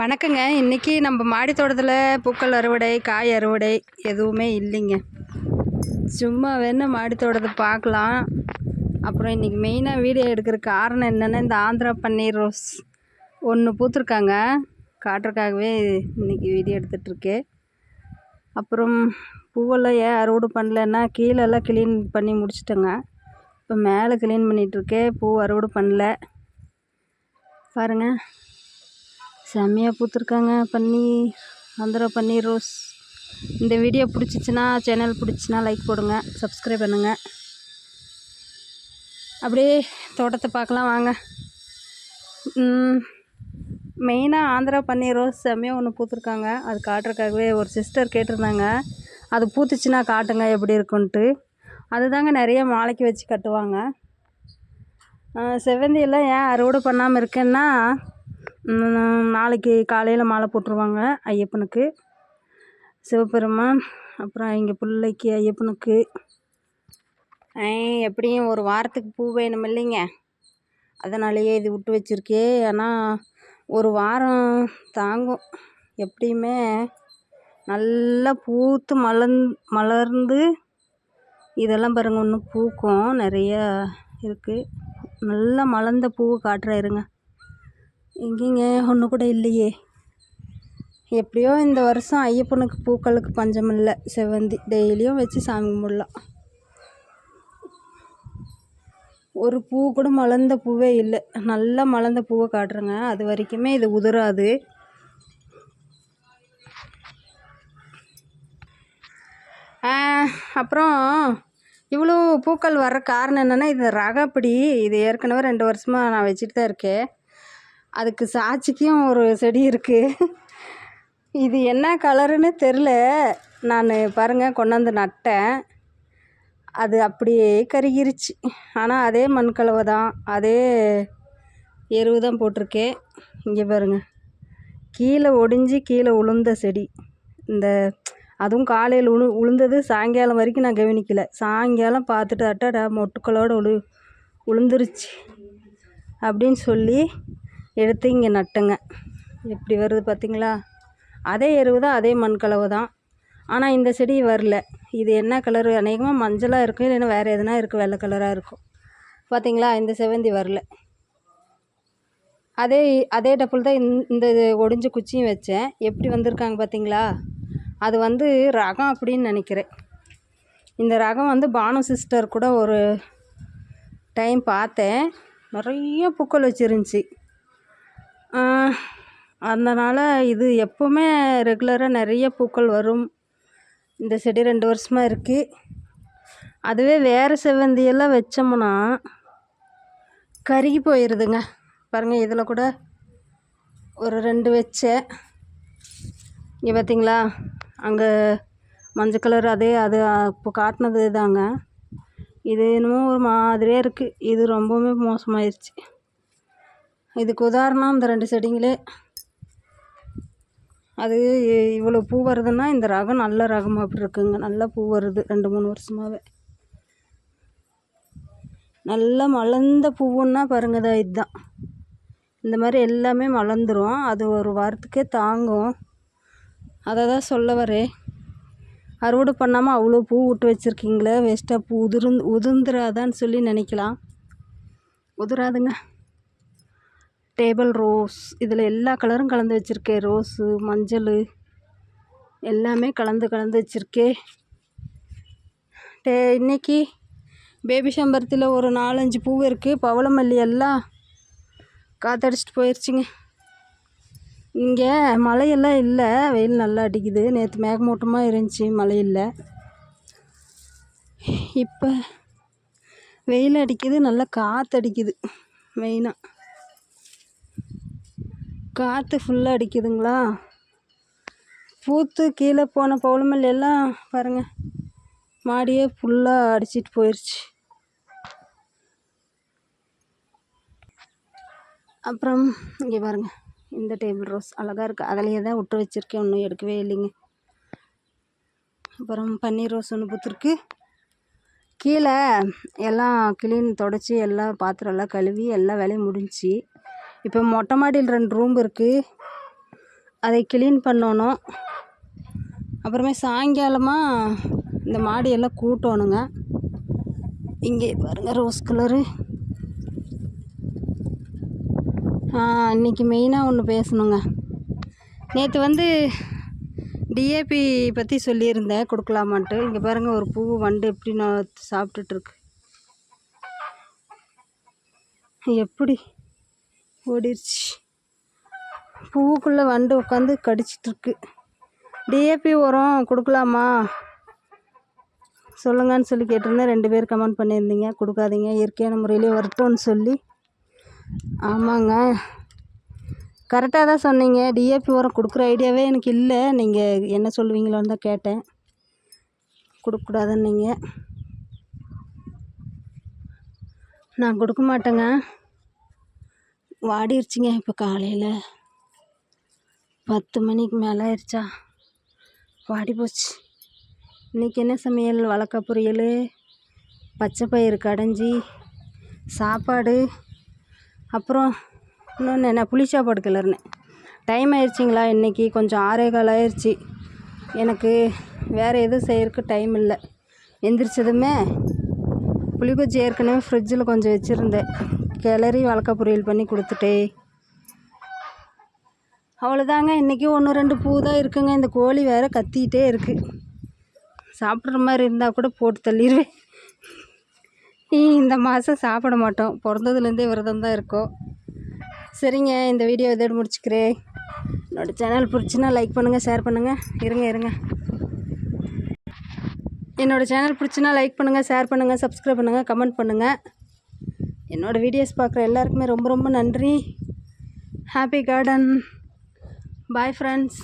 வணக்கங்க. இன்றைக்கி நம்ம மாடி தோட்டத்தில் பூக்கள் அறுவடை காய் அறுவடை எதுவுமே இல்லைங்க. சும்மா வேணால் மாடி தோட்டத்தை பார்க்கலாம். அப்புறம் இன்றைக்கி மெயினாக வீடியோ எடுக்கிற காரணம் என்னென்னா இந்த ஆந்திரா பன்னீர் ரோஸ் ஒன்று பூத்துருக்காங்க. காட்டுறக்காகவே இன்றைக்கி வீடியோ எடுத்துகிட்ருக்கேன் அப்புறம் பூவெல்லாம் ஏன் அறுவடை பண்ணலன்னா கீழெல்லாம் க்ளீன் பண்ணி முடிச்சிட்டேங்க. இப்போ மேலே க்ளீன் பண்ணிகிட்ருக்கேன் பூ அறுவடை பண்ணல. பாருங்கள் செம்மையாக பூத்துருக்காங்க. பன்னீர் ஆந்திரா பன்னீர் ரோஸ். இந்த வீடியோ பிடிச்சிச்சின்னா சேனல் பிடிச்சின்னா லைக் போடுங்க சப்ஸ்கிரைப் பண்ணுங்கள் அப்படியே தோட்டத்தை பார்க்கலாம் வாங்க. மெயினாக ஆந்திரா பன்னீர் ரோஸ் செம்மையாக ஒன்று பூத்துருக்காங்க. அது காட்டுறக்காகவே ஒரு சிஸ்டர் கேட்டிருந்தாங்க. அது பூத்துச்சுன்னா காட்டுங்க எப்படி இருக்குன்ட்டு. அதுதாங்க நிறைய மாலைக்கு வச்சு கட்டுவாங்க. செவ்வந்தியெல்லாம் ஏன் அறுவடை பண்ணாமல் இருக்கேன்னா நாளைக்கு காலையில் மாலை போட்டுருவாங்க ஐயப்பனுக்கு. சிவபெருமான் அப்புறம் எங்கள் பிள்ளைக்கு ஐயப்பனுக்கு. எப்படியும் ஒரு வாரத்துக்கு பூ வேணும் இல்லைங்க. அதனாலேயே இது விட்டு வச்சுருக்கே. ஆனால் ஒரு வாரம் தாங்கும். எப்படியுமே நல்லா பூத்து மலர்ந் மலர்ந்து இதெல்லாம் பாருங்கள் இன்னும் பூக்கும். நிறையா இருக்குது நல்லா மலர்ந்த பூவை காட்டுறேன் இருங்க எங்கேங்க? ஒன்று கூட இல்லையே. எப்படியோ இந்த வருஷம் ஐயப்பனுக்கு பூக்களுக்கு பஞ்சம் இல்லை செவ்வந்தி. டெய்லியும் வச்சு சாமி கும்பிடலாம். ஒரு பூ கூட மலர்ந்த பூவே இல்லை. நல்லா மலர்ந்த பூவை காட்டுறேங்க. அது வரைக்குமே இது உதிராது. அப்புறம் இவ்வளோ பூக்கள் வர காரணம் என்னென்னா இது ரகப்படி இது ஏற்கனவே ரெண்டு வருஷமாக நான் வச்சுட்டு தான் இருக்கேன். அதுக்கு சாட்சிக்கும் ஒரு செடி இருக்குது இது என்ன கலருன்னு தெரில. நான் பாருங்கள் கொண்டாந்து நட்டேன். அது அப்படியே கருகிருச்சு. ஆனால் அதே மண் கலவை தான். அதே எருவு தான் போட்டிருக்கேன் இங்கே பாருங்கள் கீழே ஒடிஞ்சு கீழே உளுந்த செடி. இந்த அதுவும் காலையில் உளு உளுந்தது சாயங்காலம் வரைக்கும் நான் கவனிக்கலை. சாயங்காலம் பார்த்துட்டு அட்டடா மொட்டுக்களோடு உளு உளுந்துருச்சு. அப்படின்னு சொல்லி எடுத்து இங்கே நட்டுங்க. எப்படி வருது பார்த்திங்களா? அதே எருவு தான் அதே மண் கலவு தான். ஆனால் இந்த செடி வரல. இது என்ன கலரு அநேகமாக மஞ்சளாக இருக்கும் இல்லைன்னா வேறு எதுனா இருக்குது வெள்ளை கலராக இருக்கும். பார்த்திங்களா? இந்த செவந்தி வரல. அதே அதே டப்புள் தான் இந்த ஒடிஞ்ச குச்சியும் வச்சேன். எப்படி வந்திருக்காங்க பார்த்தீங்களா? அது வந்து ரகம் அப்படின்னு நினைக்கிறேன். இந்த ரகம் வந்து பானு சிஸ்டர் கூட ஒரு டைம் பார்த்தேன். நிறைய பூக்கள் வச்சுருந்துச்சி. அதனால் இது எப்போவுமே ரெகுலராக நிறைய பூக்கள் வரும். இந்த செடி ரெண்டு வருஷமாக இருக்குது அதுவே வேறு செவ்வந்தியெல்லாம் வச்சோம்னா கருகி போயிடுதுங்க பாருங்கள் இதில் கூட ஒரு ரெண்டு வச்சேன் இங்கே பார்த்தீங்களா அங்கே மஞ்சள் கலர் அதே அது இப்போ காட்டினது தாங்க இது என்னமோ ஒரு மாதிரியாக இருக்குது இது ரொம்பவுமே மோசமாயிருச்சு. இதுக்கு உதாரணம் இந்த ரெண்டு செடிங்களே. அது இவ்வளோ பூ வருதுன்னா இந்த ரகம் நல்ல ரகமாக அப்படி இருக்குங்க. நல்லா பூ வருது ரெண்டு மூணு வருஷமாகவே நல்லா மலர்ந்த பூவுன்னா பாருங்கதா இதுதான். இந்த மாதிரி எல்லாமே மலர்ந்துடும் அது ஒரு வாரத்துக்கே தாங்கும். அதை தான் சொல்ல வரே அறுவடை பண்ணாமல் அவ்வளோ பூ விட்டு வச்சுருக்கீங்களே வேஸ்ட்டாக பூ உதிர்ந்து உதிர்ந்துராதான்னு சொல்லி நினைக்கலாம். உதிராதுங்க. டேபிள் ரோஸ் இதில் எல்லா கலரும் கலந்து வச்சுருக்கேன் ரோஸு மஞ்சள் எல்லாமே கலந்து கலந்து வச்சுருக்கேன் டே இன்றைக்கி பேபி சம்பரத்தில் ஒரு நாலஞ்சு பூ இருக்குது பவளமல்லி எல்லாம் காற்றடிச்சிட்டு போயிடுச்சுங்க இங்கே மழையெல்லாம் இல்லை. வெயில் நல்லா அடிக்குது. நேற்று மேகமூட்டமாக இருந்துச்சு மழை இல்லை. இப்போ வெயில் அடிக்குது நல்லா காற்று அடிக்குது மெயினாக காற்று ஃபுல்லாக அடிக்குதுங்களா? பூத்து கீழே போன பவுளமல் எல்லாம் பாருங்கள் மாடியே ஃபுல்லாக அடிச்சிட்டு போயிடுச்சு அப்புறம் இங்கே பாருங்கள் இந்த டேபிள் ரோஸ் அழகாக இருக்குது அதிலையே தான் விட்டு வச்சுருக்கேன் ஒன்றும் எடுக்கவே இல்லைங்க. அப்புறம் பன்னீர் ரோஸ் ஒன்று பூத்துருக்கு. கீழே எல்லாம் க்ளீன் தொடச்சி எல்லாம் பாத்திரம் எல்லாம் கழுவி எல்லா வேலையும் முடிஞ்சிச்சு இப்போ மொட்டை மாடியில் ரெண்டு ரூம் இருக்குது அதை க்ளீன் பண்ணணும். அப்புறமே சாயங்காலமாக இந்த மாடியெல்லாம் கூட்டணுங்க. இங்கே பாருங்கள் ரோஸ் கலரு இன்றைக்கி மெயினாக ஒன்று பேசணுங்க. நேற்று வந்து டிஏபி பற்றி சொல்லியிருந்தேன் கொடுக்கலாமான்ட்டு. இங்கே பாருங்கள் ஒரு பூ வண்டு எப்படி நான் சாப்பிட்டுட்ருக்கு எப்படி? ஓடிருச்சு. பூவுக்குள்ளே வண்டு உட்காந்து கடிச்சிட்ருக்கு. டிஏபி உரம் கொடுக்கலாமா? சொல்லுங்கன்னு சொல்லி கேட்டிருந்தேன். ரெண்டு பேர் கமெண்ட் பண்ணியிருந்தீங்க. கொடுக்காதீங்க. இயற்கையான முறையிலே வரட்டும்னு சொல்லி. ஆமாங்க. கரெக்டாக தான் சொன்னீங்க. டிஏபி உரம் கொடுக்குற ஐடியாவே எனக்கு இல்லை. நீங்கள் என்ன சொல்லுவீங்களோன்னு தான் கேட்டேன். கொடுக்கக்கூடாதுன்னீங்க. நான் கொடுக்க மாட்டேங்க. வாடிருச்சுங்க இப்போ காலையில். பத்து மணிக்கு மேலே ஆயிடுச்சா வாடி போச்சு. இன்றைக்கி என்ன சமையல்? வழக்க பொரியல் பச்சை பயிறு கடைஞ்சி சாப்பாடு அப்புறம் இன்னொன்று என்ன புளி சாப்பாடு கிளறினேன். டைம் ஆயிடுச்சிங்களா இன்றைக்கி கொஞ்சம் ஆறே கால் ஆயிடுச்சு எனக்கு வேறு எதுவும் செய்யறதுக்கு டைம் இல்லை. எந்திரிச்சதுமே புளிக்குச்சி ஏற்கனவே ஃப்ரிட்ஜில் கொஞ்சம் வச்சுருந்தேன். கிளறி வளர்க்க பொரியல் பண்ணி கொடுத்துட்டே. அவ்வளோதாங்க இன்றைக்கி ஒன்று ரெண்டு பூ தான் இருக்குங்க. இந்த கோழி வேறு கத்திக்கிட்டே இருக்குது சாப்பிட்ற மாதிரி இருந்தால் கூட போட்டு தள்ளிடுவேன் இந்த மாதம் சாப்பிட மாட்டோம். பிறந்ததுலேருந்தே விரதம் தான் இருக்கோம். சரிங்க இந்த வீடியோ இதோடு முடிச்சுக்கிறேன். என்னோடய சேனல் பிடிச்சின்னா லைக் பண்ணுங்கள் ஷேர் பண்ணுங்கள் இருங்க இருங்க. என்னோடய சேனல் பிடிச்சின்னா லைக் பண்ணுங்கள் ஷேர் பண்ணுங்கள் சப்ஸ்கிரைப் பண்ணுங்கள் கமெண்ட் பண்ணுங்கள் என்னோடய வீடியோஸ் பார்க்குற எல்லாருக்குமே ரொம்ப ரொம்ப நன்றி. Happy garden bye friends